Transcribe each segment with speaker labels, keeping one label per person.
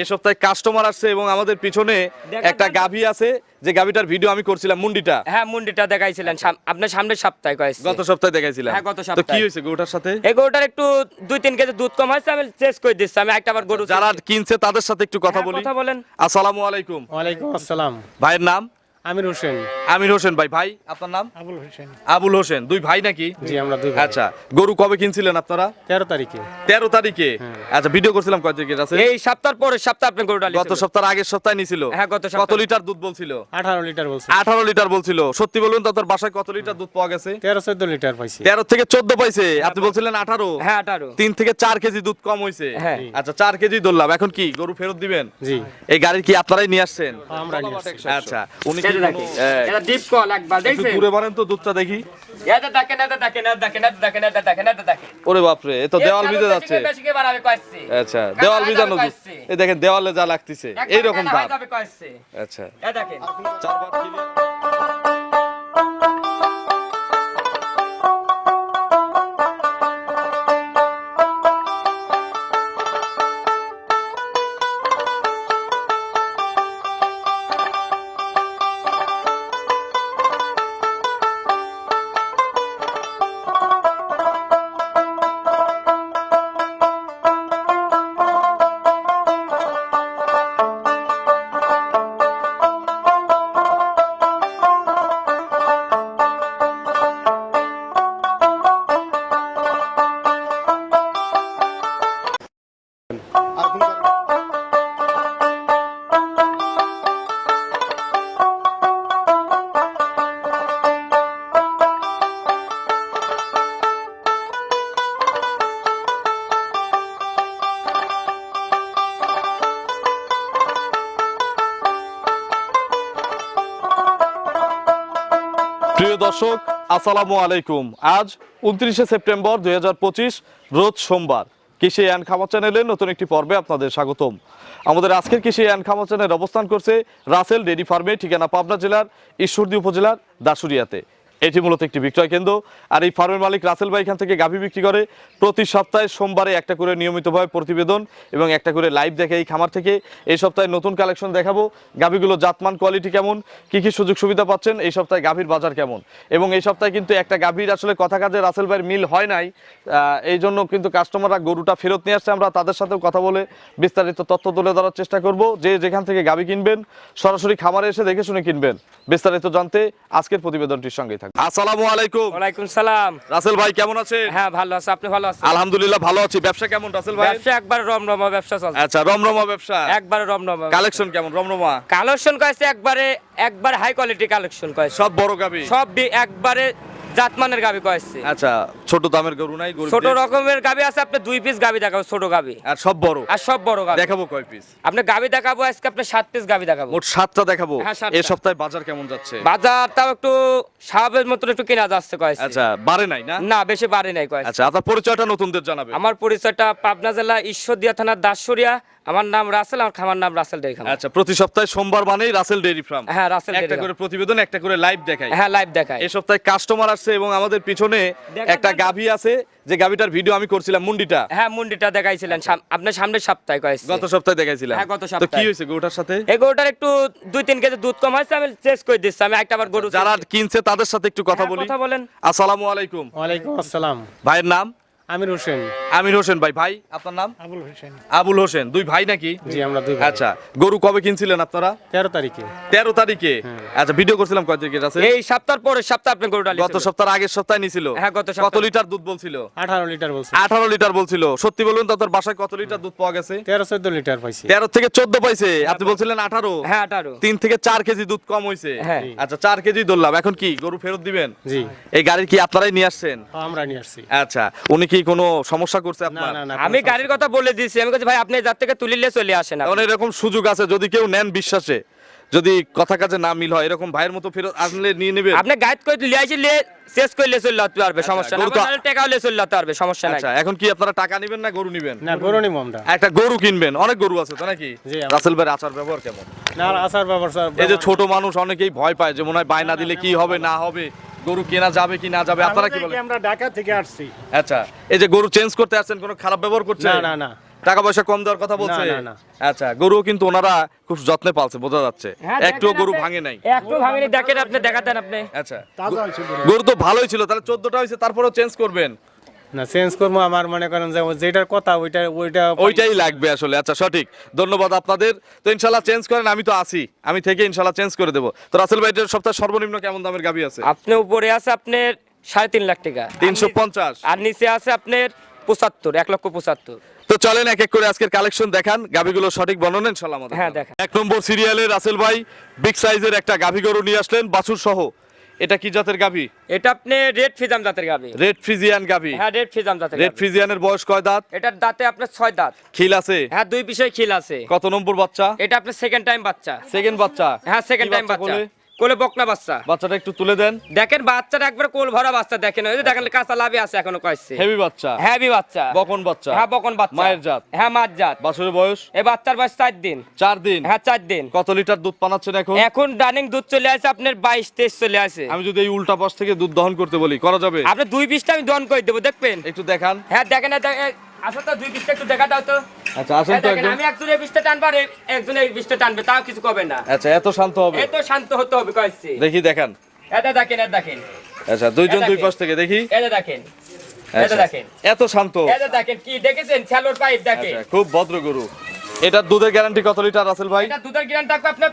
Speaker 1: এই সপ্তাহে কাস্টমার আসছে এবং আমাদের পিছনে একটা গাভি আছে যে গাভীটার ভিডিও আমি করছিলাম মুন্ডিটা।
Speaker 2: হ্যাঁ মুন্ডিটা দেখাইছিলেন। আপনার সামনের সপ্তাহে কয়েছে।
Speaker 1: গত সপ্তাহে দেখাইছিলাম।
Speaker 2: হ্যাঁ, গত
Speaker 1: তো কি
Speaker 2: সপ্তাহে।
Speaker 1: হয়েছে গরুটার সাথে?
Speaker 2: এই গরুটার একটু দুই তিন কেজি দুধ কম হয়েছে আমি চেস করে দিচ্ছি আমি একটা বার গরু
Speaker 1: যারা কিনছে তাদের সাথে একটু কথা
Speaker 2: হ্যাঁ,
Speaker 1: বলি।
Speaker 2: কথা বলেন।
Speaker 1: আসসালামু আলাইকুম।
Speaker 3: ওয়ালাইকুম আসসালাম।
Speaker 1: ভাইয়ের নাম?
Speaker 3: আমির হোসেন।
Speaker 1: আমির হোসেন ভাই ভাই আপনার নাম?
Speaker 3: আবুল হোসেন।
Speaker 1: আবুল হোসেন দুই ভাই নাকি?
Speaker 3: জি আমরা দুই ভাই।
Speaker 1: আচ্ছা গরু কবে কিনছিলেন আপনারা?
Speaker 3: তেরো তারিখে।
Speaker 1: তেরো তারিখে? আচ্ছা ভিডিও করছিলাম কয় তারিখে আছে
Speaker 2: এই সপ্তাহ পরের সপ্তাহ আপনি গরুটা
Speaker 1: গত। সপ্তাহের আগের সপ্তাহে নিছিল।
Speaker 2: হ্যাঁ, গত
Speaker 1: কত লিটার দুধ বলছিল?
Speaker 3: আঠারো লিটার বলছে।
Speaker 1: আঠারো লিটার বলছিল। সত্যি বলুন তো তোর বাসায় কত লিটার দুধ পাওয়া গেছে?
Speaker 3: তেরো চোদ্দ লিটার পাইছি।
Speaker 1: তেরো থেকে চোদ্দ পাইছে। আপনি বলছিলেন আঠারো।
Speaker 2: হ্যাঁ আঠারো।
Speaker 1: তিন থেকে চার কেজি দুধ কম হয়েছে
Speaker 2: হ্যাঁ।
Speaker 1: আচ্ছা চার কেজি ধরলাম এখন কি গরু ফেরত দিবেন?
Speaker 3: জি।
Speaker 1: এই গাড়ি কি আপনারাই নিয়ে আসছেন?
Speaker 3: আমরা নিয়ে আসছি।
Speaker 1: আচ্ছা উনি কি
Speaker 2: এটা
Speaker 1: এই,
Speaker 2: ডিপ কল একবার দেখছেন?
Speaker 1: তো দুধটা দেখি।
Speaker 2: এটা দেখেন এটা দেখেন এটা দেখেন এটা দেখেন এটা দেখেন এটা দেখেন।
Speaker 1: ওরে বাপরে এ তো দেওয়াল ভিজে যাচ্ছে।
Speaker 2: বেশি কে বাড়াবে কইছে
Speaker 1: আচ্ছা দেওয়াল ভিজানো দুধ। এই দেখেন দেওয়ালে যা লাগতেছে এইরকম দাম
Speaker 2: যাবে
Speaker 1: আচ্ছা।
Speaker 2: এটা দেখেন।
Speaker 1: চারবার দর্শক, আসসালামু আলাইকুম। আজ উনত্রিশে সেপ্টেম্বর দুই হাজার পঁচিশ, রোজ সোমবার। কৃষি অ্যান্ড খামার চ্যানেলের নতুন একটি পর্বে আপনাদের স্বাগতম। আমাদের আজকের কৃষি অ্যান্ড খামার চ্যানেল অবস্থান করছে রাসেল ডেরি ফার্মে, ঠিকানা পাবনা জেলার ঈশ্বরদী উপজেলার দাসুরিয়াতে এটি মূলত একটি বিক্রয় কেন্দ্র। আর এই ফার্মের মালিক রাসেল ভাই এখান থেকে গাভী বিক্রি করে। প্রতি সপ্তাহে সোমবারে একটা করে নিয়মিতভাবে প্রতিবেদন এবং একটা করে লাইভ দেখে এই খামার থেকে। এই সপ্তাহে নতুন কালেকশন দেখাবো। গাভীগুলো জাতমান কোয়ালিটি কেমন? কি কি সুযোগ সুবিধা পাচ্ছেন? এই সপ্তাহে গাভীর বাজার কেমন? এবং এই সপ্তাহে কিন্তু একটা গাভীর আসলে কথা কাজে রাসেল ভাইয়ের মিল হয় নাই। এই জন্য কিন্তু কাস্টমাররা গরুটা ফেরত নিয়ে আসছে। আমরা তাদের সাথেও কথা বলে বিস্তারিত তথ্য তুলে ধরার চেষ্টা করব। যে যেখান থেকে গাভী কিনবেন, সরাসরি খামারে এসে দেখে শুনে কিনবেন। বিস্তারিত জানতে আজকের প্রতিবেদনটির সঙ্গেই থাকবে আসসালামু আলাইকুম।
Speaker 2: ওয়ালাইকুম সালাম।
Speaker 1: রাসেল ভাই কেমন আছেন?
Speaker 2: হ্যাঁ ভালো আছে। আপনি ভালো আছেন?
Speaker 1: আলহামদুলিল্লাহ ভালো আছি। ব্যবসা কেমন রাসেল ভাই?
Speaker 2: ব্যবসা একবার রমরমা ব্যবসা চলছে।
Speaker 1: আচ্ছা রমরমা ব্যবসা?
Speaker 2: একবারে রমরমা
Speaker 1: কালেকশন কেমন রমরমা?
Speaker 2: কালেকশন কয়েছে একবারে একবার হাই কোয়ালিটি কালেকশন কয়েছে।
Speaker 1: সব বড় গাবি?
Speaker 2: সব একবারে জাতমানের গাবি কয়েছে।
Speaker 1: আচ্ছা ছোট দামের গরু নাই গরু
Speaker 2: ছোট রকমের গাবি আছে আপনি দুই পিস গাবি দেখাবো ছোট গাবি।
Speaker 1: আর সব বড়?
Speaker 2: আর সব বড় গাবি।
Speaker 1: দেখাবো কয় পিস
Speaker 2: আপনি গাবি দেখাবো আজকে আপনি সাত পিস গাবি দেখাবো।
Speaker 1: মোট সাতটা দেখাবো।
Speaker 2: হ্যাঁ,
Speaker 1: এই সপ্তাহে বাজার কেমন যাচ্ছে?
Speaker 2: বাজার তাও একটু স্বাভাবিক মতন একটু কেনা যাচ্ছে কয়েছে
Speaker 1: আচ্ছা বাড়ে নাই না?
Speaker 2: না বেশি বাড়ি নাই কয়েছে
Speaker 1: আচ্ছা আপনার পরিচয়টা নতুনদের জানাবে
Speaker 2: আমার পরিচয়টা পাবনা জেলা ঈশ্বরদিয়া থানার দাসুরিয়া। আমার নাম রাসেল আমার খামার নাম রাসেল ডেরি খামার
Speaker 1: আচ্ছা প্রতি সপ্তাহে সোমবার মানেই রাসেল ডেইরি ফার্ম।
Speaker 2: হ্যাঁ রাসেল
Speaker 1: একটা করে প্রতিবেদন একটা করে লাইভ দেখাই।
Speaker 2: হ্যাঁ লাইভ দেখায়
Speaker 1: এই সপ্তাহে কাস্টমার আসছে এবং আমাদের পিছনে একটা। গাভী আছে যে গাভীটার ভিডিও আমি করছিলাম মুন্ডিটা।
Speaker 2: হ্যাঁ মুন্ডিটা দেখাইছিলেন। আপনার সামনের সপ্তাহে কয়েছে।
Speaker 1: গত সপ্তাহে দেখাইছিলেন
Speaker 2: হ্যাঁ, গত
Speaker 1: তো কি
Speaker 2: সপ্তাহে।
Speaker 1: হয়েছে গরুটার সাথে?
Speaker 2: এই গরুটার একটু দুই তিন কেজি দুধ কম হয়েছে আমি চেস করে দিচ্ছি। আমি একটা আবার গরু
Speaker 1: যারা কিনছে তাদের সাথে একটু কথা
Speaker 2: হ্যাঁ,
Speaker 1: বলি।
Speaker 2: কথা বলেন।
Speaker 1: আসসালামু আলাইকুম।
Speaker 3: ওয়ালাইকুম আসসালাম।
Speaker 1: ভাইয়ের নাম?
Speaker 3: আমির হোসেন।
Speaker 1: আমির হোসেন ভাই ভাই আপনার নাম?
Speaker 3: আবুল হোসেন।
Speaker 1: আবুল হোসেন দুই ভাই নাকি?
Speaker 3: জি আমরা দুই ভাই।
Speaker 1: আচ্ছা গরু কবে কিনছিলেন আপনারা?
Speaker 3: তেরো তারিখে।
Speaker 1: তেরো তারিখে? আচ্ছা ভিডিও করছিলাম কয় তারিখে আছে?
Speaker 2: এই সপ্তাহ পরের সপ্তাহ আপনি গরুটা
Speaker 1: গত আগের সপ্তাহে নিছিল?
Speaker 2: হ্যাঁ, গত
Speaker 1: কত লিটার দুধ বলছিল?
Speaker 3: আঠারো লিটার বলছে
Speaker 1: আঠারো লিটার বলছিল। সত্যি বলুন তো তোর বাসায় কত লিটার দুধ পাওয়া গেছে?
Speaker 3: তেরো চোদ্দ লিটার পাইছি।
Speaker 1: তেরো থেকে চোদ্দ পাইছে? আপনি বলছিলেন আঠারো।
Speaker 2: হ্যাঁ আঠারো।
Speaker 1: তিন থেকে চার কেজি দুধ কম হয়েছে
Speaker 2: হ্যাঁ।
Speaker 1: আচ্ছা চার কেজি ধরলাম। এখন কি গরু ফেরত দিবেন?
Speaker 3: জি।
Speaker 1: এই গাড়ির কি আপনারাই নিয়ে আসছেন?
Speaker 3: আমরা নিয়ে আসছি।
Speaker 1: আচ্ছা উনি কি কোনো সমস্যা করছে আপনার?
Speaker 2: আমি গাড়ির কথা বলে দিয়েছি। আমি বলছি ভাই আপনি যার থেকে তুলিলে চলে আসেন
Speaker 1: এরকম সুযোগ আছে যদি কেউ নেন বিশ্বাসে। যদি কথা কাজে না মিল হয় এরকম ভাইয়ের মতো ফেরত আসলে নিয়ে নেবেন?
Speaker 2: আপনি গাইড করে লিয়ে আসি লিয়ে শেষ আসতে পারবে সমস্যা না
Speaker 1: গরু তো-
Speaker 2: আবার টাকা হলে চলে পারবে সমস্যা নাই।
Speaker 1: আচ্ছা এখন কি আপনারা টাকা নেবেন না গরু নেবেন?
Speaker 3: না গরু নিবো আমরা।
Speaker 1: একটা গরু কিনবেন অনেক গরু আছে তো নাকি? রাসেল ভাইয়ের আচার ব্যবহার কেমন?
Speaker 3: না ব্যাপার স্যার
Speaker 1: এই যে ছোট মানুষ অনেকেই ভয় পায় যে মনে হয় বায়না দিলে কি হবে না হবে। গরু কেনা যাবে কি না যাবে আপনারা কি বলেন?
Speaker 3: আমরা ঢাকা থেকে আসছি।
Speaker 1: আচ্ছা এই যে গরু চেঞ্জ করতে আসছেন কোনো খারাপ ব্যবহার করছে?
Speaker 3: না না না।
Speaker 1: টাকা পয়সা কম দেওয়ার কথা বলছে?
Speaker 3: না, না।
Speaker 1: আচ্ছা গরু কিন্তু ওনারা খুব যত্নে পালছে বোঝা যাচ্ছে।
Speaker 2: একটুও
Speaker 1: একটু গরু ভাঙে নাই।
Speaker 2: একটু ভাঙেনি দেখেন আপনি দেখাতেন আপনি।
Speaker 1: আচ্ছা গরু। তো ভালোই ছিল তাহলে চোদ্দটা হয়েছে তারপরেও চেঞ্জ করবেন।
Speaker 3: না চেঞ্জ করব আমার মনে করেন যে যেটার কথা ওইটা ওইটা
Speaker 1: ওইটাই লাগবে আসলে। আচ্ছা সঠিক। ধন্যবাদ আপনাদের। তো ইনশাল্লাহ চেঞ্জ করেন আমি তো আছি। আমি থেকে ইনশাল্লাহ চেঞ্জ করে দেবো। তো রাসেল ভাই সপ্তাহে সর্বনিম্ন কেমন দামের গাভি আছে?
Speaker 2: আপনি উপরে আছে আপনার সাড়ে তিন লাখ টাকা।
Speaker 1: তিনশো পঞ্চাশ।
Speaker 2: আর নিচে আছে আপনার পঁচাত্তর এক লক্ষ পঁচাত্তর।
Speaker 1: তো চলেন এক এক করে আজকের কালেকশন দেখান। গাভিগুলো সঠিক বর্ণনা ইনশাল্লাহ
Speaker 2: হ্যাঁ, দেখান।
Speaker 1: এক নম্বর সিরিয়ালে রাসেল ভাই বিগ সাইজের একটা গাভি গরু নিয়ে আসলেন বাছুর সহ এটা কি জাতের গাভী?
Speaker 2: এটা আপনি রেড ফিজাম জাতের গাভী।
Speaker 1: রেড ফিজিয়ান গাভী।
Speaker 2: হ্যাঁ রেড ফিজাম জাতের
Speaker 1: রেড ফিজিয়ানের বয়স কয় দাঁত?
Speaker 2: এটার দাঁতে আপনার ছয় দাঁত।
Speaker 1: খিল আছে?
Speaker 2: হ্যাঁ দুই বিষয় খিল আছে।
Speaker 1: কত নম্বর বাচ্চা?
Speaker 2: এটা আপনার সেকেন্ড টাইম বাচ্চা।
Speaker 1: সেকেন্ড বাচ্চা।
Speaker 2: হ্যাঁ সেকেন্ড টাইম বাচ্চা
Speaker 1: কোলে?
Speaker 2: বকনা বাচ্চা।
Speaker 1: বাচ্চাটা একটু তুলে দেন।
Speaker 2: দেখেন বাচ্চাটা একবার কোল ভরা বাচ্চা দেখেন। ওই যে দেখেন কাঁচা লাভে আছে এখনও কয়েছে।
Speaker 1: হেভি বাচ্চা।
Speaker 2: হ্যাভি বাচ্চা।
Speaker 1: বকন বাচ্চা।
Speaker 2: হ্যাঁ বকন বাচ্চা।
Speaker 1: মায়ের জাত।
Speaker 2: হ্যাঁ মার জাত।
Speaker 1: বাছুরের বয়স?
Speaker 2: এই বাচ্চার বয়স চার দিন।
Speaker 1: চার দিন?
Speaker 2: হ্যাঁ চার দিন।
Speaker 1: কত লিটার দুধ পানাচ্ছেন এখন?
Speaker 2: এখন রানিং দুধ চলে আসে আপনার বাইশ তেইশ চলে আসে।
Speaker 1: আমি যদি এই উল্টা পাশ থেকে দুধ দহন করতে বলি করা যাবে?
Speaker 2: আপনি দুই পিসটা আমি দন করে দেবো দেখবেন?
Speaker 1: একটু দেখান।
Speaker 2: হ্যাঁ দেখেন, আসো তো দুই পিসটা একটু দেখা দাও তো।
Speaker 1: আচ্ছা আসেন তো
Speaker 2: দেখেন, আমি একজন এই টানবো আর এ- একজন টানবে তাও কিছু করবে না।
Speaker 1: আচ্ছা এত শান্ত হবে।
Speaker 2: এত শান্ত হতে হবে কয়েছে
Speaker 1: দেখি দেখান।
Speaker 2: এটা দেখেন এটা দেখেন।
Speaker 1: আচ্ছা দুইজন দুই পাশ থেকে দেখি।
Speaker 2: এটা দেখেন। এটা
Speaker 1: আচ্ছা,
Speaker 2: দেখেন।
Speaker 1: এত শান্ত।
Speaker 2: এটা দেখেন কি দেখেছেন? ছ্যালোর পাইপ দেখেন।
Speaker 1: আচ্ছা খুব ভদ্র গরু। এটার দুধের গ্যারান্টি কত লিটার রাসেল ভাই?
Speaker 2: এটা দুধের গিরান থাকবে আপনার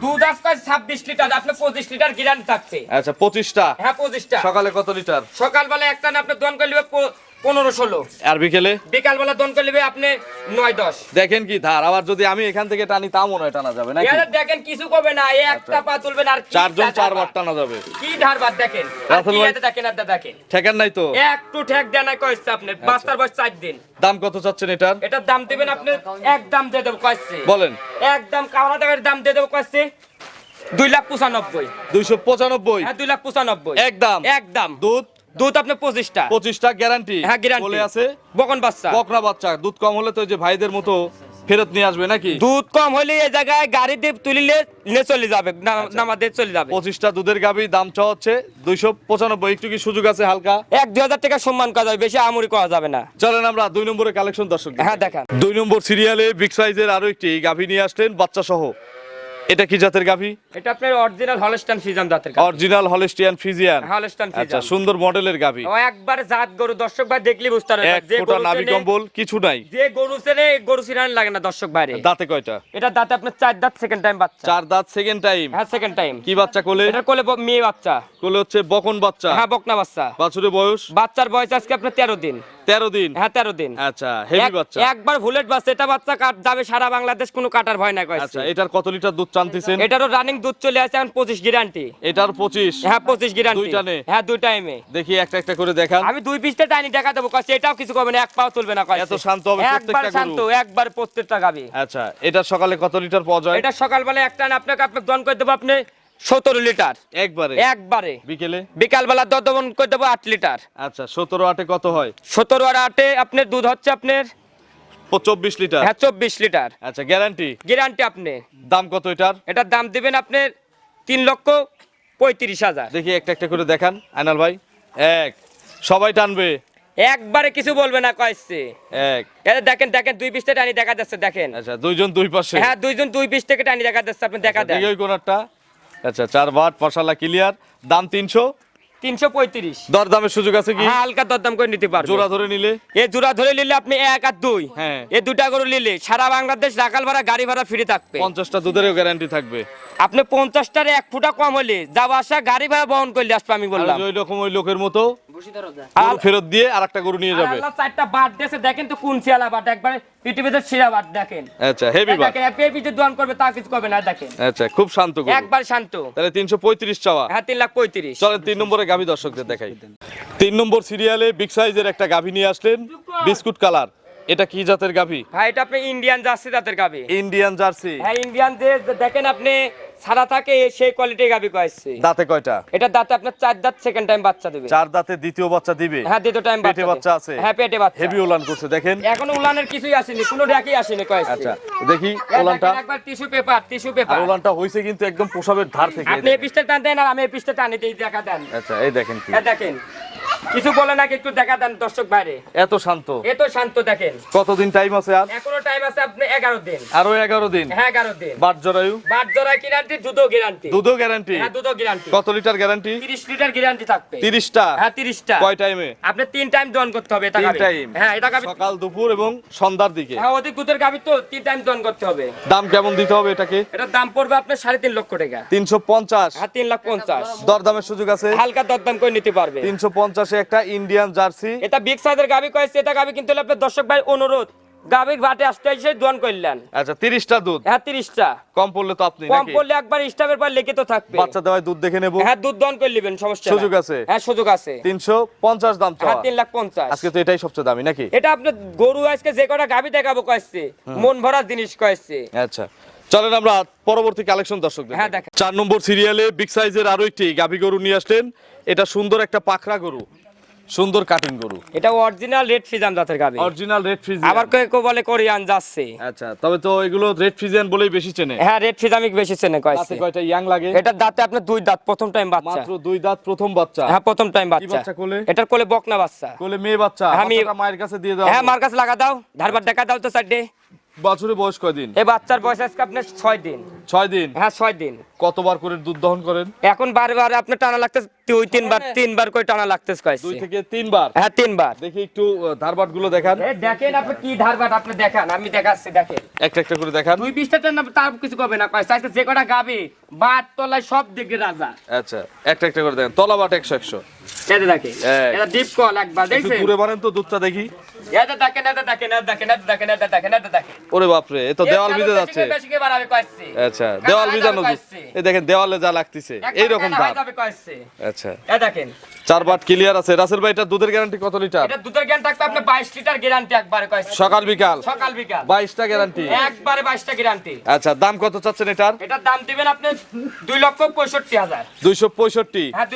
Speaker 2: দুধ আসবে ছাব্বিশ লিটার আপনার পঁচিশ লিটার গিরান থাকছে
Speaker 1: আচ্ছা পঁচিশটা।
Speaker 2: হ্যাঁ পঁচিশটা।
Speaker 1: সকালে কত লিটার?
Speaker 2: সকালবেলা একটা না আপনার দন করে নেবে প- পনেরো ষোলো।
Speaker 1: আর বিকেলে?
Speaker 2: বিকালবেলা দন করে নেবে আপনি নয় দশ।
Speaker 1: দেখেন কি ধার আবার যদি আমি এখান থেকে টানি তা মনে হয় টানা যাবে
Speaker 2: এরা দেখেন কিছু করবে না এই একটা পা তুলবেন আর
Speaker 1: চারজন চারবার টানা যাবে।
Speaker 2: কি ধারবার দেখেন?
Speaker 1: রাসেল ভাই-
Speaker 2: দেখেন আর দেখেন।
Speaker 1: ঠেকেন নাই তো?
Speaker 2: একটু ঠেক দেয় না আপনি।
Speaker 1: আচ্ছা।
Speaker 2: বয়স চার দিন।
Speaker 1: দাম কত চাচ্ছেন এটার?
Speaker 2: এটার দাম দেবেন আপনি এক দাম দিয়ে দেবো
Speaker 1: বলেন।
Speaker 2: একদম কাওড়া টাকার দাম দিয়ে দেবো কয়েছে। দুই লাখ পঁচানব্বই।
Speaker 1: দুইশো পঁচানব্বই।
Speaker 2: হ্যাঁ দুই লাখ পঁচানব্বই।
Speaker 1: একদম
Speaker 2: একদম
Speaker 1: দুধ
Speaker 2: দুধ আপনি পঁচিশটা।
Speaker 1: পঁচিশটা গ্যারান্টি
Speaker 2: হ্যাঁ গ্যারান্টি
Speaker 1: বলে আছে
Speaker 2: বকন বাচ্চা।
Speaker 1: বকনা বাচ্চা দুধ কম হলে তো যে ভাইদের মতো ফেরত নিয়ে আসবে নাকি?
Speaker 2: দুধ কম হলে এই জায়গায় গাড়ি দিয়ে তুলিলে নিয়ে চলে যাবে
Speaker 1: আচ্ছা।
Speaker 2: নামাতে চলে যাবে।
Speaker 1: পঁচিশটা দুধের গাবি দাম হচ্ছে দুইশো পঁচানব্বই। একটু কি সুযোগ আছে হালকা?
Speaker 2: এক দুই হাজার টাকা সম্মান করা যাবে বেশি আমুরি করা যাবে না।
Speaker 1: চলেন আমরা দুই নম্বরের কালেকশন দর্শক।
Speaker 2: হ্যাঁ
Speaker 1: দুই নম্বর সিরিয়ালে বিগ সাইজের আরও একটি গাভি নিয়ে আসলেন বাচ্চা সহ এটা কি জাতের গাভি?
Speaker 2: এটা আপনার অরিজিনাল হলস্টান ফিজাম জাতের গাভী।
Speaker 1: অরিজিনাল হলিস্টিয়ান ফিজিয়ান
Speaker 2: হলস্টান
Speaker 1: আচ্ছা সুন্দর মডেলের গাভি।
Speaker 2: ও একবার জাত গরু দর্শক ভাই দেখলি বুঝতে পারবে যে
Speaker 1: ফোঁটা
Speaker 2: গরু
Speaker 1: নাভি কম্বল কিছু নাই।
Speaker 2: যে গরু এই গরু চিনানি লাগে না দর্শক বাইরে
Speaker 1: দাঁতে কয়টা?
Speaker 2: এটা দাঁতে আপনার চার দাঁত সেকেন্ড টাইম বাচ্চা।
Speaker 1: চার দাঁত সেকেন্ড টাইম
Speaker 2: হ্যাঁ সেকেন্ড টাইম
Speaker 1: কি বাচ্চা কোলে?
Speaker 2: এটা কোলে মেয়ে বাচ্চা।
Speaker 1: কোলে হচ্ছে বকন বাচ্চা।
Speaker 2: হ্যাঁ বকনা বাচ্চা।
Speaker 1: বাছুরের বয়স?
Speaker 2: বাচ্চার বয়স আজকে আপনার তেরো দিন।
Speaker 1: তেরো দিন?
Speaker 2: হ্যাঁ তেরো দিন।
Speaker 1: আচ্ছা হেভি বাচ্চা।
Speaker 2: একবার বুলেট বাচ্চা এটা বাচ্চা কাট যাবে সারা বাংলাদেশ কোনো কাটার ভয় নাই কয়েছে
Speaker 1: আচ্ছা এটার কত লিটার দুধ টানতেছেন?
Speaker 2: এটারও রানিং দুধ চলে আসে এখন পঁচিশ গ্যারান্টি
Speaker 1: এটার পঁচিশ?
Speaker 2: হ্যাঁ পঁচিশ গ্যারান্টি
Speaker 1: দুইটা নে?
Speaker 2: হ্যাঁ দুই টাইমে
Speaker 1: দেখি একটা একটা করে দেখান।
Speaker 2: আমি দুই পিসটা টাইনি দেখা দেবো। কয়েছে এটাও কিছু করবে না এক পাও তুলবে না
Speaker 1: এত শান্ত হবে
Speaker 2: একবার শান্ত। একবার প্রত্যেকটা গাবি
Speaker 1: আচ্ছা এটার সকালে কত লিটার পাওয়া যায়?
Speaker 2: এটা সকালবেলা একটা আপনাকে দন করে দেবো আপনি সতেরো লিটার
Speaker 1: একবারে?
Speaker 2: একবারে।
Speaker 1: বিকেলে?
Speaker 2: বিকালবেলা দদমন করে দেবো আট লিটার
Speaker 1: আচ্ছা সতেরো আটে কত হয়?
Speaker 2: সতেরো আর আটে আপনার দুধ হচ্ছে আপনার
Speaker 1: চব্বিশ লিটার?
Speaker 2: হ্যাঁ চব্বিশ লিটার।
Speaker 1: আচ্ছা গ্যারান্টি?
Speaker 2: গ্যারান্টি আপনি।
Speaker 1: দাম কত এটার?
Speaker 2: এটার দাম দিবেন আপনার তিন লক্ষ পঁয়ত্রিশ হাজার।
Speaker 1: দেখি একটা একটা করে দেখান আইনাল ভাই। এক সবাই টানবে।
Speaker 2: একবারে কিছু বলবে না কয়েছে।
Speaker 1: এক।
Speaker 2: এটা দেখেন দেখেন দুই পিসটা টানি দেখা যাচ্ছে দেখেন।
Speaker 1: আচ্ছা দুইজন দুই পাশে।
Speaker 2: হ্যাঁ দুইজন দুই পিস থেকে টানি দেখা যাচ্ছে আপনি দেখা দেন।
Speaker 1: দেখি ওই কোনারটা। আচ্ছা চার বাট মশালা ক্লিয়ার। দাম তিনশো।
Speaker 2: তিনশো পঁয়ত্রিশ।
Speaker 1: সুযোগ আছে কি?
Speaker 2: হ্যাঁ হালকা দরদাম করে নিতে পারবে।
Speaker 1: জোড়া ধরে নিলে?
Speaker 2: এ জোড়া ধরে নিলে আপনি এক আর দুই।
Speaker 1: হ্যাঁ।
Speaker 2: এ দুটা গরু নিলে সারা বাংলাদেশ রাখাল ভাড়া গাড়ি ভাড়া ফ্রি থাকবে।
Speaker 1: দুধেরও গ্যারান্টি থাকবে।
Speaker 2: আপনি পঞ্চাশটার এক ফুটা কম হলে যাওয়া আসা গাড়ি ভাড়া বহন করলে আসবে আমি বললাম।
Speaker 1: ওই রকম ওই লোকের মতো
Speaker 2: আর-
Speaker 1: ফেরত দিয়ে আর একটা গরু নিয়ে যাবে।
Speaker 2: আল্লাহ চারটা বাট দিয়েছে দেখেন তো কোন শিয়ালা বাট একবার পৃথিবীতে সেরা বাট দেখেন।
Speaker 1: আচ্ছা হেভি বাট
Speaker 2: দেখেন পিঠে দোয়ান করবে তা কিছু করবে না দেখেন।
Speaker 1: আচ্ছা খুব শান্ত গরু।
Speaker 2: একবার শান্ত।
Speaker 1: তাহলে তিনশো পঁয়ত্রিশ চাওয়া।
Speaker 2: হ্যাঁ লাখ
Speaker 1: চলেন তিন নম্বরে গাভী দর্শকদের দেখাই। তিন নম্বর সিরিয়ালে বিগ সাইজের একটা গাভী নিয়ে আসলেন বিস্কুট কালার। এটা কি জাতের গাভী?
Speaker 2: ভাই এটা আপনি ইন্ডিয়ান জার্সি জাতের গাবি
Speaker 1: ইন্ডিয়ান জার্সি।
Speaker 2: হ্যাঁ ইন্ডিয়ান যে দেখেন আপনি সারা থাকে সেই কোয়ালিটির গাবি কয়েছে।
Speaker 1: দাঁতে কয়টা?
Speaker 2: এটা দাঁতে আপনার চার দাঁত সেকেন্ড টাইম বাচ্চা দেবে।
Speaker 1: চার দাঁতে দ্বিতীয় বাচ্চা দিবে?
Speaker 2: হ্যাঁ দ্বিতীয় টাইম
Speaker 1: পেটে বাচ্চা আছে?
Speaker 2: হ্যাঁ পেটে বাচ্চা।
Speaker 1: হেভি ওলান করছে দেখেন।
Speaker 2: এখনও উলানের কিছুই আসেনি কোনো ডাকি আসেনি কয়েছে।
Speaker 1: আচ্ছা দেখি ওলানটা
Speaker 2: একবার টিস্যু পেপার টিস্যু পেপার
Speaker 1: ওলানটা হইছে কিন্তু একদম পোশাবের ধার থেকে
Speaker 2: আপনি এই পিসটা টান দেন আর আমি এই পিসটা টানি দিই দেখা দেন।
Speaker 1: আচ্ছা এই দেখেন কি।
Speaker 2: হ্যাঁ দেখেন। কিছু বলে নাকি একটু দেখা দেন দর্শক বাইরে।
Speaker 1: এত শান্ত।
Speaker 2: এত শান্ত দেখেন।
Speaker 1: কতদিন টাইম আছে আর?
Speaker 2: এখনও টাইম আছে আপনি এগারো দিন।
Speaker 1: আরও এগারো দিন?
Speaker 2: হ্যাঁ এগারো দিন।
Speaker 1: বাট জরায়ু
Speaker 2: বাট জোড়া গ্যারান্টি দুধও গ্যারান্টি
Speaker 1: দুধও গ্যারান্টি
Speaker 2: হ্যাঁ দুধও গ্যারান্টি
Speaker 1: কত লিটার গ্যারান্টি
Speaker 2: তিরিশ লিটার গ্যারান্টি থাকবে।
Speaker 1: তিরিশটা?
Speaker 2: হ্যাঁ তিরিশটা।
Speaker 1: কয় টাইমে
Speaker 2: আপনি তিন টাইম দোয়ান করতে হবে এটা
Speaker 1: তিন
Speaker 2: গাভী। হ্যাঁ এটা গাবি
Speaker 1: সকাল দুপুর এবং সন্ধ্যার দিকে।
Speaker 2: হ্যাঁ অধিক দুধের গাবি তো তিন টাইম দোয়ান করতে হবে।
Speaker 1: দাম কেমন দিতে হবে এটাকে?
Speaker 2: এটার দাম পড়বে আপনার সাড়ে তিন লক্ষ টাকা।
Speaker 1: তিনশো পঞ্চাশ।
Speaker 2: হ্যাঁ তিন লাখ পঞ্চাশ।
Speaker 1: দরদামের সুযোগ আছে?
Speaker 2: হালকা দরদাম করে নিতে পারবে।
Speaker 1: তিনশো পঞ্চাশে একটা ইন্ডিয়ান জার্সি
Speaker 2: এটা বিগ সাইজের গাবি কয়েছে এটা গাবি কিন্তু আপনার দর্শক ভাই অনুরোধ। গাবির বাটে আসতে এসে দোয়ান করলেন।
Speaker 1: আচ্ছা তিরিশটা দুধ?
Speaker 2: হ্যাঁ তিরিশটা।
Speaker 1: কম পড়লে তো আপনি
Speaker 2: কম পড়লে একবার স্টাফের পর লিখিত থাকবে।
Speaker 1: বাচ্চা দেওয়ায় দুধ দেখে নেব।
Speaker 2: হ্যাঁ দুধ দন করে নেবেন সমস্যা
Speaker 1: সুযোগ আছে?
Speaker 2: হ্যাঁ সুযোগ আছে।
Speaker 1: তিনশো পঞ্চাশ দাম
Speaker 2: হ্যাঁ
Speaker 1: চাওয়া।
Speaker 2: তিন লাখ পঞ্চাশ।
Speaker 1: আজকে তো এটাই সবচেয়ে দামি নাকি?
Speaker 2: এটা আপনার গরু আজকে যে কটা গাবি দেখাবো কয়েছে মন ভরা জিনিস কয়েছে।
Speaker 1: আচ্ছা চলেন আমরা পরবর্তী কালেকশন দর্শক
Speaker 2: হ্যাঁ, দেখান।
Speaker 1: চার নম্বর সিরিয়ালে বিগ সাইজের আরও একটি গাভী গরু নিয়ে আসলেন। এটা সুন্দর একটা পাখরা গরু। সুন্দর কাটিং গরু।
Speaker 2: এটা অরিজিনাল রেড ফিজাম জাতের গাবি
Speaker 1: অরিজিনাল রেড ফ্রিজ
Speaker 2: আবার কেউ কেউ বলে কোরিয়ান যাচ্ছে।
Speaker 1: আচ্ছা তবে তো এগুলো রেড ফ্রিজিয়ান বলেই বেশি চেনে।
Speaker 2: হ্যাঁ রেড ফিজামিক বেশি চেনে
Speaker 1: তাতে
Speaker 2: কয়েছে
Speaker 1: কয়টা ইয়াং লাগে?
Speaker 2: এটা দাঁতে আপনার দুই দাঁত প্রথম টাইম বাচ্চা।
Speaker 1: মাত্র দুই দাঁত প্রথম বাচ্চা।
Speaker 2: হ্যাঁ প্রথম টাইম
Speaker 1: কি
Speaker 2: বাচ্চা।
Speaker 1: বাচ্চা কোলে?
Speaker 2: এটার কোলে বকনা বাচ্চা।
Speaker 1: কোলে মেয়ে বাচ্চা।
Speaker 2: আমি মেয়ে-
Speaker 1: মায়ের কাছে দিয়ে দাও।
Speaker 2: হ্যাঁ মার কাছে লাগা দাও। ধারবার দেখা দাও তো সাইডে
Speaker 1: বছরে বয়স কয়দিন
Speaker 2: এই বাচ্চার বয়স আজকে আপনার ছয় দিন।
Speaker 1: ছয় দিন?
Speaker 2: হ্যাঁ ছয় দিন।
Speaker 1: কতবার করে দুধ দহন করেন?
Speaker 2: এখন বারবার আপনার টানা লাগতেছে দুই তিনবার তিনবার করে টানা লাগতেছে
Speaker 1: দুই থেকে তিনবার?
Speaker 2: হ্যাঁ তিনবার।
Speaker 1: দেখি একটু ধারবাটগুলো দেখান।
Speaker 2: দেখেন আপনি কি ধারবাট আপনি দেখান আমি দেখাচ্ছি দেখেন।
Speaker 1: একটা একটা করে দেখান।
Speaker 2: দুই বিশটা টানা তার কিছু করবে না কয়েছে। আজকে যে কটা গাবে বাট তলায় সব দিকে রাজা।
Speaker 1: আচ্ছা একটা একটা করে দেখেন। তলা বাট একশো। একশো
Speaker 2: এটা দেখেন এটা ডিপ কল একবার দেখছেন?
Speaker 1: দূরে বানেন তো দুধটা দেখি।
Speaker 2: এটা দেখেন এটা দেখেন এটা দেখেন এটা দেখেন এটা দেখেন এটা দেখেন।
Speaker 1: ওরে বাপরে এ তো দেওয়াল বিদে যাচ্ছে। আচ্ছা দেওয়াল দুধ এই দেখেন দেওয়ালে যা লাগতেছে এইরকম দাম আচ্ছা।
Speaker 2: দেখেন।
Speaker 1: চার বাট ক্লিয়ার আছে। রাসেল ভাই এটা দুধের গ্যারান্টি কত লিটার?
Speaker 2: এটা দুধের জ্ঞান থাকবে আপনি 22 লিটার গ্যারান্টি একবারে কয়েছে
Speaker 1: সকাল বিকাল?
Speaker 2: সকাল বিকাল।
Speaker 1: বাইশটা গ্যারান্টি
Speaker 2: একবারে 22টা গ্যারান্টি
Speaker 1: আচ্ছা দাম কত চাচ্ছেন এটার?
Speaker 2: এটার দাম দিবেন আপনি দুই লক্ষ পঁয়ষট্টি হাজার।
Speaker 1: দুইশো পঁয়ষট্টি?
Speaker 2: হ্যাঁ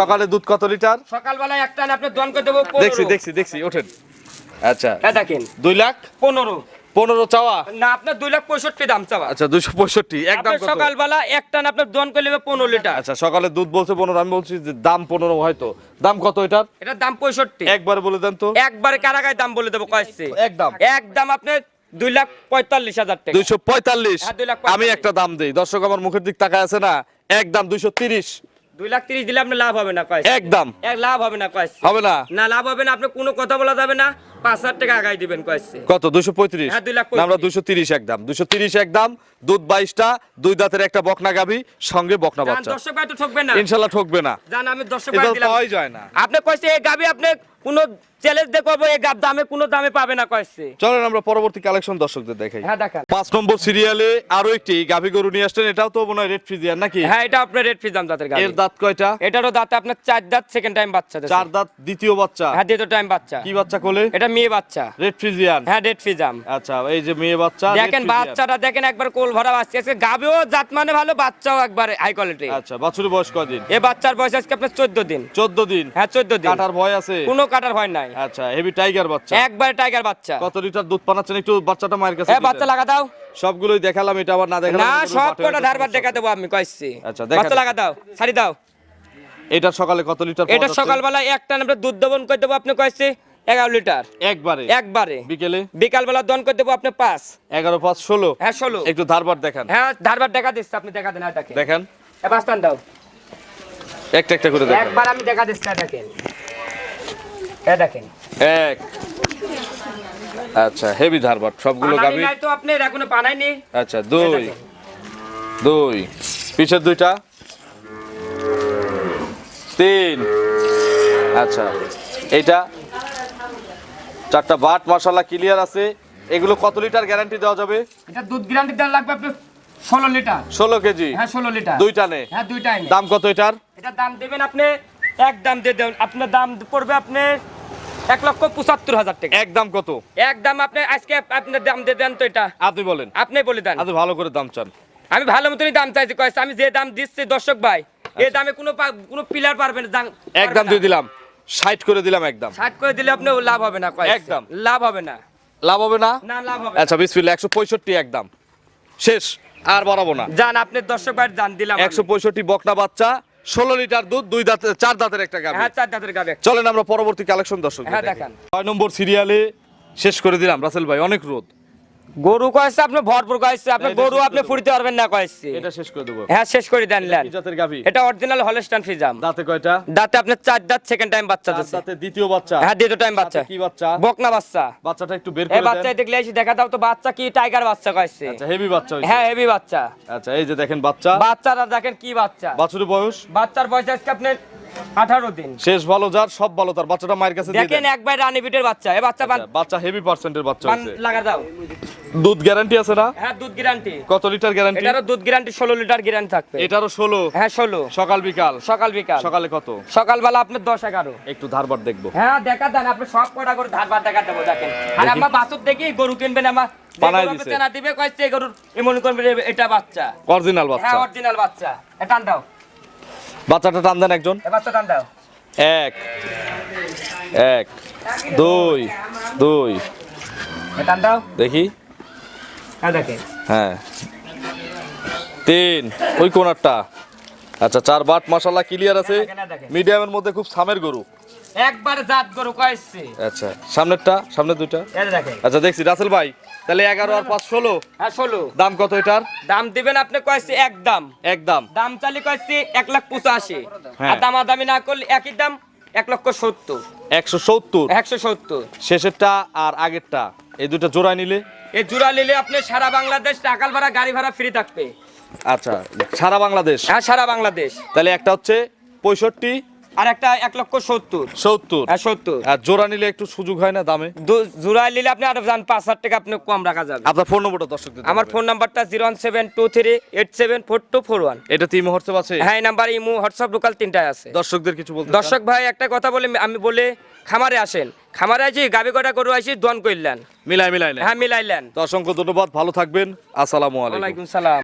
Speaker 1: সকালে দুধ কত লিটার?
Speaker 2: সকালবেলায় একটা আপনি দন করে দেবো
Speaker 1: দেখছি দেখছি দেখছি ওঠেন। আচ্ছা।
Speaker 2: দেখেন।
Speaker 1: দুই লাখ?
Speaker 2: পনেরো।
Speaker 1: পনেরো চাওয়া?
Speaker 2: না আপনার দুই লাখ পঁয়ষট্টি দাম চাওয়া।
Speaker 1: আচ্ছা দুইশো পঁয়ষট্টি একদম
Speaker 2: আপনার
Speaker 1: কত?
Speaker 2: সকালবেলা আপনার দন করে পনেরো লিটার।
Speaker 1: আচ্ছা সকালে দুধ বলছে পনেরো আমি বলছি যে দাম পনেরো হয়তো। দাম কত এটার?
Speaker 2: এটার দাম পঁয়ষট্টি।
Speaker 1: একবার বলে দেন তো।
Speaker 2: একবারে কারাগায় দাম বলে দেবো কয়েছে
Speaker 1: একদম
Speaker 2: একদম আপনি দুই লাখ পঁয়তাল্লিশ হাজার টাকা।
Speaker 1: দুইশো পঁয়তাল্লিশ।
Speaker 2: হ্যাঁ, লাখ
Speaker 1: আমি একটা দাম দেই। দর্শক আমার মুখের দিক তাকায় আছে না? একদম দুইশো তিরিশ।
Speaker 2: দুই লাখ তিরিশ দিলে আপনার লাভ হবে না কয়েছে
Speaker 1: একদম
Speaker 2: এক লাভ হবে না কয়েছে
Speaker 1: হবে না?
Speaker 2: না লাভ হবে না আপনি কোনো কথা বলা যাবে না। পাঁচ হাজার টাকা আগাই দিবেন কয়েছে
Speaker 1: কত? দুইশো পঁয়ত্রিশ?
Speaker 2: হ্যাঁ, দুই লাখ
Speaker 1: না, আমরা
Speaker 2: পঁয়ত্রিশ।
Speaker 1: তিরিশ একদম দুইশো তিরিশ একদম দুধ বাইশটা দুই দাঁতের একটা বকনা গাভী সঙ্গে বকনা বাচ্চা।
Speaker 2: দর্শক ভাই তো ঠকবে না।
Speaker 1: ইনশাল্লাহ ঠকবে না।
Speaker 2: জান আমি দর্শক ভাই দিলাম।
Speaker 1: পাওয়াই যায় না।
Speaker 2: আপনি কইছে এই গাবি আপনি কোনো চ্যালেঞ্জ দেখব এই গাব দামে কোনো দামে পাবে না কয়েছে
Speaker 1: চলেন আমরা পরবর্তী কালেকশন দর্শকদের দেখাই।
Speaker 2: হ্যাঁ দেখান।
Speaker 1: পাঁচ নম্বর সিরিয়ালে আরও একটি গাভী গরু নিয়ে আসছেন। এটাও তো মনে হয় রেড ফ্রিজিয়ান নাকি?
Speaker 2: হ্যাঁ এটা আপনার রেড ফিজাম জাতের গাবি
Speaker 1: এর দাঁত কয়টা?
Speaker 2: এটারও দাঁতে আপনার চার দাঁত সেকেন্ড টাইম বাচ্চা
Speaker 1: চার দাঁত দ্বিতীয় বাচ্চা।
Speaker 2: হ্যাঁ দ্বিতীয় টাইম বাচ্চা।
Speaker 1: কি বাচ্চা কোলে?
Speaker 2: এটা মেয়ে বাচ্চা।
Speaker 1: রেড ফ্রিজিয়ান
Speaker 2: হ্যাঁ রেড ফিজাম
Speaker 1: আচ্ছা এই যে মেয়ে বাচ্চা
Speaker 2: দেখেন বাচ্চাটা দেখেন একবার কোল ভরা বাচ্চা। গাবেও জাত মানে ভালো বাচ্চাও একবার হাই কোয়ালিটি
Speaker 1: আচ্ছা বয়স কদিন
Speaker 2: এই বাচ্চার বয়স আজকে আপনার চোদ্দ দিন।
Speaker 1: চোদ্দ দিন?
Speaker 2: হ্যাঁ চোদ্দ দিন।
Speaker 1: কাটার ভয় আছে?
Speaker 2: কোনো কাটার ভয় নাই।
Speaker 1: আচ্ছা হেভি টাইগার বাচ্চা।
Speaker 2: একবারে টাইগার বাচ্চা।
Speaker 1: কত লিটার দুধ পানাচ্ছেন? একটু বাচ্চাটা মায়ের কাছে
Speaker 2: হ্যাঁ বাচ্চা লাগা দাও।
Speaker 1: সবগুলোই দেখালাম এটা আবার না দেখালাম
Speaker 2: না
Speaker 1: এগুলো
Speaker 2: সব কটা ধারবার দেখা দেবো আমি কইছি।
Speaker 1: আচ্ছা।
Speaker 2: বাচ্চা লাগা দাও ছাড়ি দাও।
Speaker 1: এটা সকালে কত লিটার
Speaker 2: এটা? সকালবেলা একটা আমরা দুধ দবন করে দেবো আপনি কইছে? এগারো লিটার।
Speaker 1: একবারে।
Speaker 2: একবারে।
Speaker 1: বিকেলে?
Speaker 2: বিকালবেলা দন করে দেবো আপনি পাঁচ।
Speaker 1: এগারো পাঁচ ষোলো?
Speaker 2: হ্যাঁ ষোলো।
Speaker 1: একটু ধারবার দেখান।
Speaker 2: হ্যাঁ ধারবার দেখা দিচ্ছে আপনি দেখা দেন আর দেখেন। বাস্তান দাও।
Speaker 1: একটা একটা করে দেখান।
Speaker 2: একবার আমি দেখা দিচ্ছি দেখেন। এ দেখেন।
Speaker 1: এক। আচ্ছা হেভি ধারবার সবগুলো গাবি
Speaker 2: নাই তো আপনি এখনও পানাইনি।
Speaker 1: আচ্ছা দুই। দুই। পিছের দুইটা। তিন। আচ্ছা এইটা চারটা বাট মশলা ক্লিয়ার আছে। এগুলো কত লিটার গ্যারান্টি দেওয়া যাবে?
Speaker 2: এটা দুধ গ্যারান্টি দেওয়া লাগবে আপনি ষোলো লিটার।
Speaker 1: ষোলো কেজি?
Speaker 2: হ্যাঁ ষোলো লিটার।
Speaker 1: দুই টানে
Speaker 2: হ্যাঁ দুইটাই।
Speaker 1: দাম কত এটার?
Speaker 2: এটা দাম দেবেন আপনি এক দাম দিয়ে দেবেন। আপনার দাম পড়বে আপনি এক লক্ষ পঁচাত্তর হাজার টাকা।
Speaker 1: এক দাম কত?
Speaker 2: এক দাম আপনি আজকে আপনার দাম দিয়ে দেন তো এটা।
Speaker 1: আপনি বলেন।
Speaker 2: আপনি বলে দেন।
Speaker 1: আপনি ভালো করে দাম চান।
Speaker 2: আমি ভালো মতনই দাম চাইছি কয়েছে। আমি যে দাম দিচ্ছি দর্শক ভাই এই দামে কোনো কোনো পিলার পারবেন না দাম-
Speaker 1: এক দাম দিয়ে দিলাম। ষাট করে দিলাম একদম
Speaker 2: ষাট করে দিলে আপনি লাভ হবে না।
Speaker 1: একদম।
Speaker 2: লাভ হবে না
Speaker 1: লাভ হবে না
Speaker 2: না লাভ হবে।
Speaker 1: আচ্ছা বিসমিল্লা একশো পঁয়ষট্টি একদম শেষ আর বাড়াবো না
Speaker 2: যান আপনি দর্শক ভাই জান দিলাম।
Speaker 1: একশো পঁয়ষট্টি বকনা বাচ্চা ষোলো লিটার দুধ দুই দাঁত চার দাঁতের একটা গাভী
Speaker 2: হ্যাঁ চার দাঁতের গাবে
Speaker 1: চলেন আমরা পরবর্তী কালেকশন দর্শক
Speaker 2: হ্যাঁ, দেখান।
Speaker 1: ছয় নম্বর সিরিয়ালে শেষ করে দিলাম রাসেল ভাই অনেক রোদ
Speaker 2: গরু কয়েছে আপনি ভরপুর কয়েছে আপনি গরু আপনি ফুরিতে পারবেন না কয়েছে।
Speaker 1: এটা শেষ করে দেব।
Speaker 2: হ্যাঁ শেষ করে দেন লেন
Speaker 1: জাতের গাবি
Speaker 2: এটা অরিজিনাল হলস্টান ফিজাম
Speaker 1: দাঁতে কয়টা?
Speaker 2: দাঁতে আপনি চার দাঁত সেকেন্ড টাইম বাচ্চা দিছে।
Speaker 1: দাঁতে দ্বিতীয় বাচ্চা।
Speaker 2: হ্যাঁ দ্বিতীয় টাইম বাচ্চা।
Speaker 1: কি বাচ্চা?
Speaker 2: বকনা বাচ্চা।
Speaker 1: বাচ্চাটা একটু বের করে দেন এই বাচ্চা
Speaker 2: দেখলে এসে দেখা দাও তো বাচ্চা কি টাইগার বাচ্চা কয়েছে।
Speaker 1: আচ্ছা হেভি বাচ্চা হইছে
Speaker 2: হ্যাঁ হেভি বাচ্চা।
Speaker 1: আচ্ছা এই যে দেখেন বাচ্চা।
Speaker 2: বাচ্চাটা দেখেন কি বাচ্চা।
Speaker 1: বাছুরের বয়স?
Speaker 2: বাচ্চার বয়স আজকে আপনি 18 দিন।
Speaker 1: শেষ ভালো যার সব ভালো তার বাচ্চাটা মায়ের কাছে
Speaker 2: দেখেন একবার রানি বিটের বাচ্চা। এই বাচ্চা
Speaker 1: বাচ্চা হেভি পার্সেন্টের বাচ্চা আছে
Speaker 2: লাগা দাও।
Speaker 1: দুধ গ্যারান্টি আছে না?
Speaker 2: হ্যাঁ দুধ গ্যারান্টি
Speaker 1: কত লিটার গ্যারান্টি
Speaker 2: এটারও দুধ গ্যারান্টি 16 লিটার গ্যারান্টি থাকবে।
Speaker 1: এটারও 16
Speaker 2: হ্যাঁ 16
Speaker 1: সকাল বিকাল?
Speaker 2: সকাল বিকাল।
Speaker 1: সকালে কত?
Speaker 2: সকালবেলা আপনি 10 11
Speaker 1: একটু ধারবার দেখব।
Speaker 2: হ্যাঁ দেখা দেন আপনি সব কটা করে ধারবার দেখা দেব দেখেন। আর আমরা বাসুর দেখি গরু কিনবেন
Speaker 1: আমা
Speaker 2: বানাই
Speaker 1: দিছে।
Speaker 2: না দিবে কইছে গরুর এমন করবে এটা বাচ্চা।
Speaker 1: অরিজিনাল বাচ্চা।
Speaker 2: হ্যাঁ অরিজিনাল বাচ্চা। এটা দাও।
Speaker 1: বাচ্চাটা টান দেন একজন। এক এক দুই দুই। দেখি।
Speaker 2: হ্যাঁ
Speaker 1: হ্যাঁ। তিন ওই কোনারটা। আচ্ছা চার বাট মশালা ক্লিয়ার আছে।
Speaker 2: দেখেন।
Speaker 1: মিডিয়ামের মধ্যে খুব সামের গরু।
Speaker 2: একবার জাত গরু কয়েছে।
Speaker 1: আচ্ছা সামনেরটা সামনে দুইটা। আচ্ছা দেখছি রাসেল ভাই। তাহলে এগারো আর পাঁচ ষোলো।
Speaker 2: হ্যাঁ ষোলো।
Speaker 1: দাম কত এটার?
Speaker 2: দাম দিবেন আপনি কয়েছে এক দাম।
Speaker 1: এক দাম।
Speaker 2: দাম চালি কয়েছে এক লাখ পঁচাশি।
Speaker 1: হ্যাঁ।
Speaker 2: আর দামাদামি না করলে একই দাম এক লক্ষ সত্তর।
Speaker 1: একশো সত্তর?
Speaker 2: একশো সত্তর।
Speaker 1: শেষেরটা আর আগেরটা এই দুটো জোড়ায় নিলে?
Speaker 2: এই জোড়া নিলে আপনি সারা বাংলাদেশ টাকাল ভাড়া গাড়ি ভাড়া ফ্রি থাকবে।
Speaker 1: আচ্ছা সারা বাংলাদেশ?
Speaker 2: হ্যাঁ সারা বাংলাদেশ।
Speaker 1: তাহলে একটা হচ্ছে পঁয়ষট্টি
Speaker 2: আর একটা এক লক্ষ সত্তর।
Speaker 1: সত্তর?
Speaker 2: হ্যাঁ সত্তর।
Speaker 1: আর জোড়া নিলে একটু সুযোগ হয় না দামে?
Speaker 2: জোড়া নিলে আপনি আরও যান পাঁচ হাজার টাকা আপনি কম রাখা যাবে।
Speaker 1: আপনার ফোন নম্বরটা দর্শকদের
Speaker 2: আমার ফোন নাম্বারটা zero one seven two three eight seven four two four one.
Speaker 1: এটা তিন হোয়াটসঅ্যাপ আছে?
Speaker 2: হ্যাঁ এই নাম্বার ইমো হোয়াটসঅ্যাপ লোকাল তিনটায় আছে।
Speaker 1: দর্শকদের কিছু বলতে
Speaker 2: দর্শক ভাই একটা কথা বলে আমি বলে খামারে আসেন। খামারে আসি গাবি কটা গরু আসি দোয়ান করলেন
Speaker 1: মিলাই মিলাই না
Speaker 2: হ্যাঁ মিলাইলেন।
Speaker 1: তো অসংখ্য ধন্যবাদ ভালো থাকবেন। আসসালামু আলাইকুম।
Speaker 2: সালাম।